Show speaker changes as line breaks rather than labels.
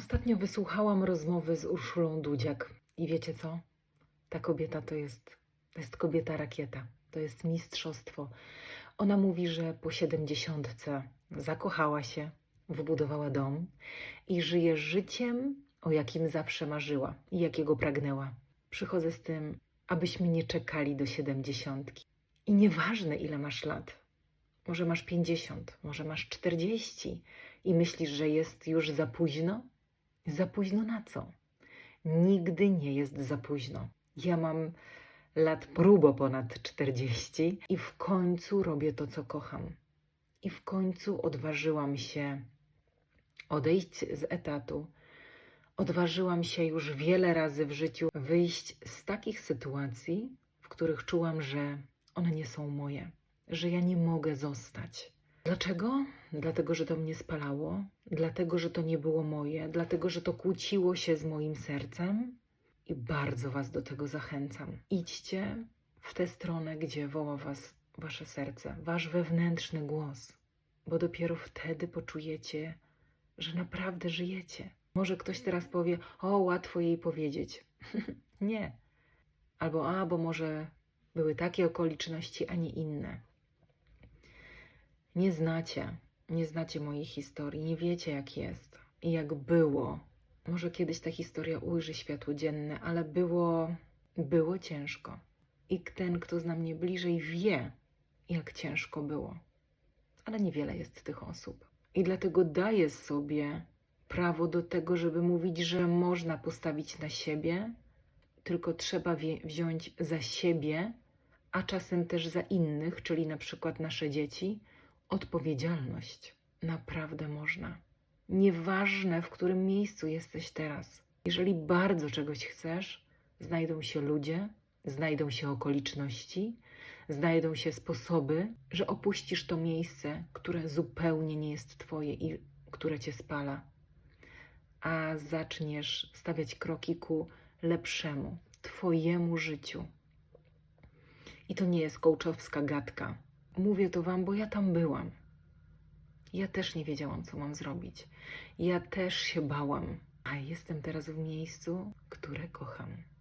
Ostatnio wysłuchałam rozmowy z Urszulą Dudziak i wiecie co? Ta kobieta to jest, to jest kobieta rakieta, to jest mistrzostwo. Ona mówi, że po siedemdziesiątce zakochała się, wybudowała dom i żyje życiem, o jakim zawsze marzyła i jakiego pragnęła. Przychodzę z tym, abyśmy nie czekali do siedemdziesiątki. I nieważne, ile masz lat. Może masz pięćdziesiąt, może masz czterdzieści i myślisz, że jest już za późno? Za późno na co? Nigdy nie jest za późno. Ja mam lat próbo ponad 40 i w końcu robię to, co kocham. I w końcu odważyłam się odejść z etatu. Odważyłam się już wiele razy w życiu wyjść z takich sytuacji, w których czułam, że one nie są moje, że ja nie mogę zostać. Dlaczego? Dlatego, że to mnie spalało, dlatego, że to nie było moje, dlatego, że to kłóciło się z moim sercem i bardzo Was do tego zachęcam. Idźcie w tę stronę, gdzie woła Was Wasze serce, Wasz wewnętrzny głos, bo dopiero wtedy poczujecie, że naprawdę żyjecie. Może ktoś teraz powie: O, łatwo jej powiedzieć. nie. Albo a, bo może były takie okoliczności, a nie inne. Nie znacie, nie znacie mojej historii, nie wiecie jak jest i jak było. Może kiedyś ta historia ujrzy światło dzienne, ale było, było ciężko. I ten, kto zna mnie bliżej, wie, jak ciężko było. Ale niewiele jest tych osób. I dlatego daję sobie prawo do tego, żeby mówić, że można postawić na siebie, tylko trzeba wziąć za siebie, a czasem też za innych, czyli na przykład nasze dzieci, odpowiedzialność. Naprawdę można. Nieważne, w którym miejscu jesteś teraz. Jeżeli bardzo czegoś chcesz, znajdą się ludzie, znajdą się okoliczności, znajdą się sposoby, że opuścisz to miejsce, które zupełnie nie jest Twoje i które Cię spala, a zaczniesz stawiać kroki ku lepszemu, Twojemu życiu. I to nie jest kołczowska gadka. Mówię to Wam, bo ja tam byłam. Ja też nie wiedziałam, co mam zrobić. Ja też się bałam, a jestem teraz w miejscu, które kocham.